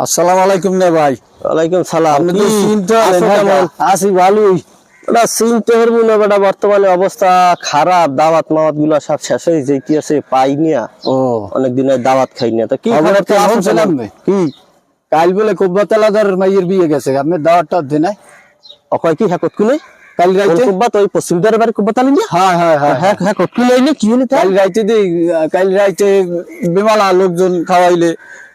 আসসালামু আলাইকুম নে ভাই। ওয়ালাইকুম সালাম? আছি ভালোই। ওটা চিনতে পারব না বেটা বর্তমানে অবস্থা খারাপ দাওয়াত মাওয়াতগুলো সব শেষ হয়ে যে কি আছে পাই নিয়া ও। অনেক দিনের দাওয়াত খাই না। তো কি কি কাল বলে কুব্বাতালাদার মাইয়ের বিয়ে গেছে আপনি দাওয়াতটা দিন নাই? অকয় কি হ্যাঁ কতকুলে কাল রাইতে? কুব্বাত ওই পশ্চিম দ্বারের বাড়ি কুব্বাত আলি না হ্যাঁ হ্যাঁ হ্যাঁ হ্যাঁ হ্যাঁ কতকুলে আইলে কি হলে কাল রাইতে দি কাল রাইতে বিমালা লোকজন খাওয়াইলে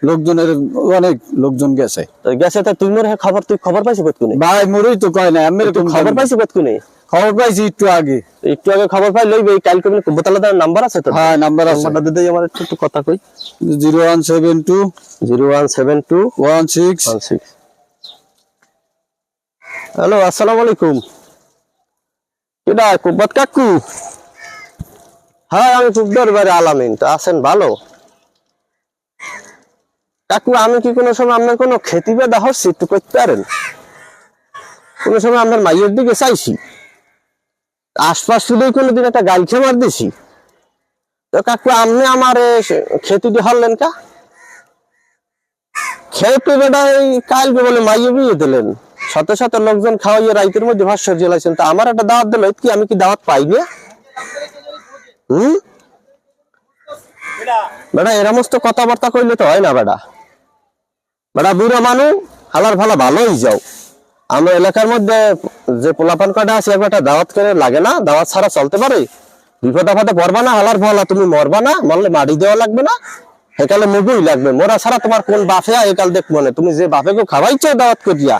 লোকজনের অনেক লোকজন গেছে। গেছে তা তুই মোর হ্যাঁ খবর তুই খবর পাইছো কতকুনে ভাই মরুই তো কয় না আমি তুই খবর পাইছো কতকুনে খবর পাইছি একটু আগে। একটু আগে খবর পাই লইবে কাল কবে কুব্বাত আলাদার নাম্বার আছে তো? হ্যাঁ নাম্বার আছে। নাম্বারটা দিতে আমার একটু একটু কথা কই। Zero one seven two zero one seven two one six. One six. Hello আসসালামু আলাইকুম। কুব্বাত কাকু। হ্যাঁ আমি বাড়ি আলামিন, তা আছেন ভালো? কাকু, আমি কি কোনো সময় আপনার কোনো খেতি বেদা হচ্ছে একটু করতে পারেন? কোনো সময় আপনার মাইয়ের দিকে চাইছি? আশপাশ শুধুই কোনোদিন একটা গাল মার দিছি। তো কাকু, আপনি আমার খেতিটি হরলেন কা? খেতে বেটা এই কালকে বলে মাইয়ে বিয়ে দিলেন। শত শত লোকজন খাওয়াইয়ে রাইতের মধ্যে ভাষ্য জ্বালাইছেন তা আমার একটা দাওয়াত দিল কি আমি কি দাওয়াত পাই না হুম? বেটা এরমস্ত কথাবার্তা কইলে তো হয় না বেটা। বেটা, বুড়ো মানুষ হালার ভালা ভালোই যাও। আমার এলাকার মধ্যে যে পোলাপান কটা আছে একটা দাওয়াত করে লাগে না, দাওয়াত ছাড়া চলতে পারে। বিপদ আপদে পড়বা না, হালার ভালা তুমি মরবা না, মরলে মাটি দেওয়া লাগবে না। সেকালে মুগুই লাগবে। মোরা ছাড়া তোমার কোন বাফে একাল দেখ মনে তুমি যে বাপেকে খাওয়াইছো দাওয়াত করিয়া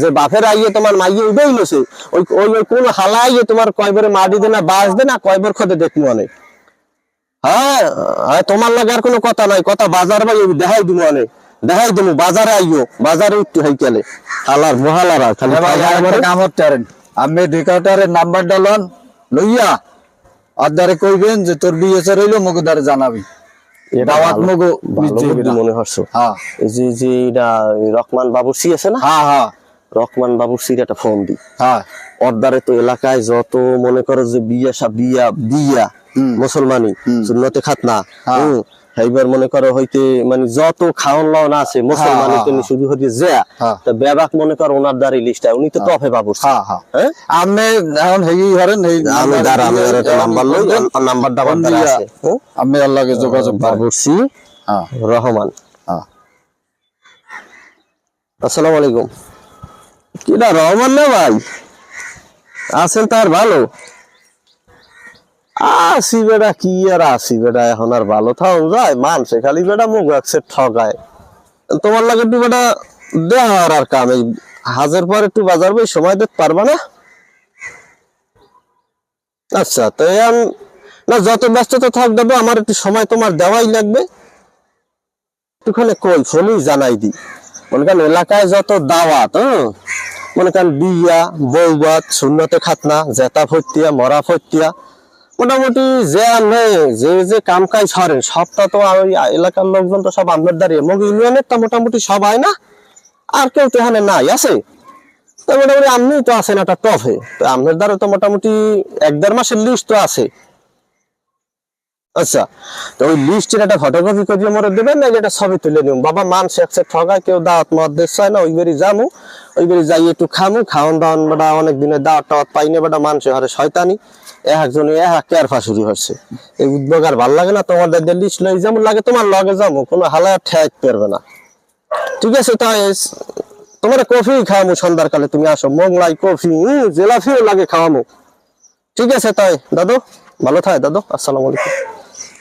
যে বাপের আইয়ে তোমার মাইয়ে উবেই লছে ওই ওই ওই কোন হালা আইয়ে তোমার কয়বারে মাটি দে না বাস দে না কয়বার খদে দেখ মনে হ্যাঁ হ্যাঁ তোমার লাগে আর কোনো কথা নাই। কথা বাজার ভাই দেখাই দিব মনে দেখাই দিব বাজারে আইও বাজারে উঠতে হাইকালে হালার মহালারা খালি টারেন আমি রেকর্ডারের নাম্বারটা লন লইয়া আদারে কইবেন যে তোর বিয়ে রইল দ্বারে জানাবি। মনে হচ্ছে। হ্যাঁ। যে যে এটা বাবুর্সি আছে না? হ্যাঁ হ্যাঁ। বাবুর্সির একটা ফোন দি হ্যাঁ। অর্দারে তো এলাকায় যত মনে করো যে বিয়া সা বিয়া বিয়া। মুসলমানি সুন্নতে খাতনা এইবার মনে করো হইতে মানে যত খাওয়ান লাওন আছে মুসলমানি হ্যাঁ, তেমনি শুরু হইতে হ্যাঁ। তা বেবাক মনে করো ওনার লিস্টটা উনি তো তফে হ্যাঁ হ্যাঁ। হ্যাঁ? আমি এখন হেই হরেন হেই আমি দাঁড়া আমি একটা নাম্বার লই নাম্বারটা আমার দ্বারা আছে। হ্যাঁ? আমি আল্লাহকে যোগাযোগ হ্যাঁ। রহমান। হ্যাঁ। আসসালামু আলাইকুম। কিরা রহমান না ভাই? আছেন তার ভালো? আসি বেটা কি আর আসি বেটা এখন আর ভালো থাও যায়। মানছে খালি বেটা মুখ একসে ঠগায়। তোমার লাগে একটু বেটা দেওয়ার আর কাম হাজার পর একটু বাজার বই সময় দিতে পারবা না? আচ্ছা তো না, যত ব্যস্ততা থাক দেবে, আমার একটু সময় তোমার দেওয়াই লাগবে। একটুখানি কই ফোনই জানাই দি মনে করেন এলাকায় যত দাওয়াত হ্যাঁ মনে করেন বিয়া বৌবাত শূন্যতে খাতনা, জেতা ফতিয়া মরা ফতিয়া মোটামুটি যে আমরা যে যে কাম কাজ সরেন সবটা তো ওই এলাকার লোকজন তো সব আপনার দাঁড়িয়ে মগ ইউনিয়নের তো মোটামুটি সব হয় না, আর কেউ তো এখানে নাই, আছে। তো মোটামুটি আপনি তো আছেন একটা টফে তো আপনার দ্বারা তো মোটামুটি এক দেড় মাসের লিস্ট তো আছে। আচ্ছা তো ওই লিস্টের একটা ফটোকপি করিয়ে মরে দেবেন না এটা ছবি তুলে নিব। বাবা মানুষ একসে ঠগায় কেউ দাওয়াত মত চায় না ওই বেরি যামু। ওই যাই একটু খামু, খাওয়ান দাওয়ান বেটা অনেক দিনের দাওয়াত টাওয়াত পাই না বেটা মানুষের হারে শয়তানি। এক একজনে এক কেয়ার ফাঁসুরি হচ্ছে। এই উদ্যোগ আর ভালো লাগে না তোমার দাদের লিস্ট লই যেমন লাগে তোমার লগে যাব কোনো হালায় ঠেক পারবে না। ঠিক আছে, তাই তোমার কফি খাওয়ামু সন্ধ্যার কালে তুমি আসো। মোগলাই কফি জেলাফিও লাগে খাওয়ামু। ঠিক আছে, তাই, দাদু, ভালো থাকে, দাদু, আসসালামু আলাইকুম।